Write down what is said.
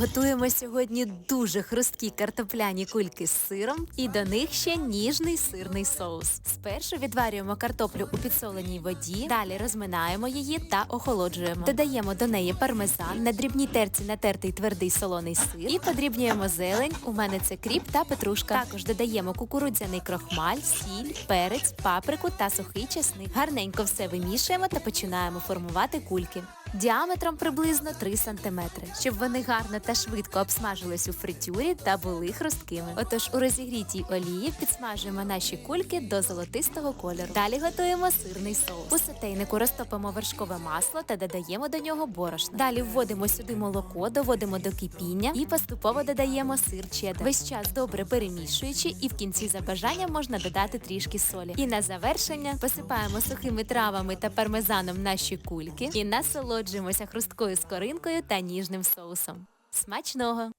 Готуємо сьогодні дуже хрусткі картопляні кульки з сиром, і до них ще ніжний сирний соус. Спершу відварюємо картоплю у підсоленій воді, далі розминаємо її та охолоджуємо. Додаємо до неї пармезан, на дрібній терці натертий твердий солоний сир і подрібнюємо зелень. У мене це кріп та петрушка. Також додаємо кукурудзяний крохмаль, сіль, перець, паприку та сухий чесник. Гарненько все вимішуємо та починаємо формувати кульки. Діаметром приблизно 3 см, щоб вони гарно та швидко обсмажились у фритюрі та були хрусткими. Отож у розігрітій олії підсмажуємо наші кульки до золотистого кольору. Далі готуємо сирний соус. У сотейнику розтопимо вершкове масло та додаємо до нього борошно. Далі вводимо сюди молоко, доводимо до кипіння і поступово додаємо сир чеддер. Весь час добре перемішуючи, і в кінці за бажанням можна додати трішки солі. І на завершення посипаємо сухими травами та пармезаном наші кульки і насолоджуємося хрусткою скоринкою та ніжним соусом. Смачного!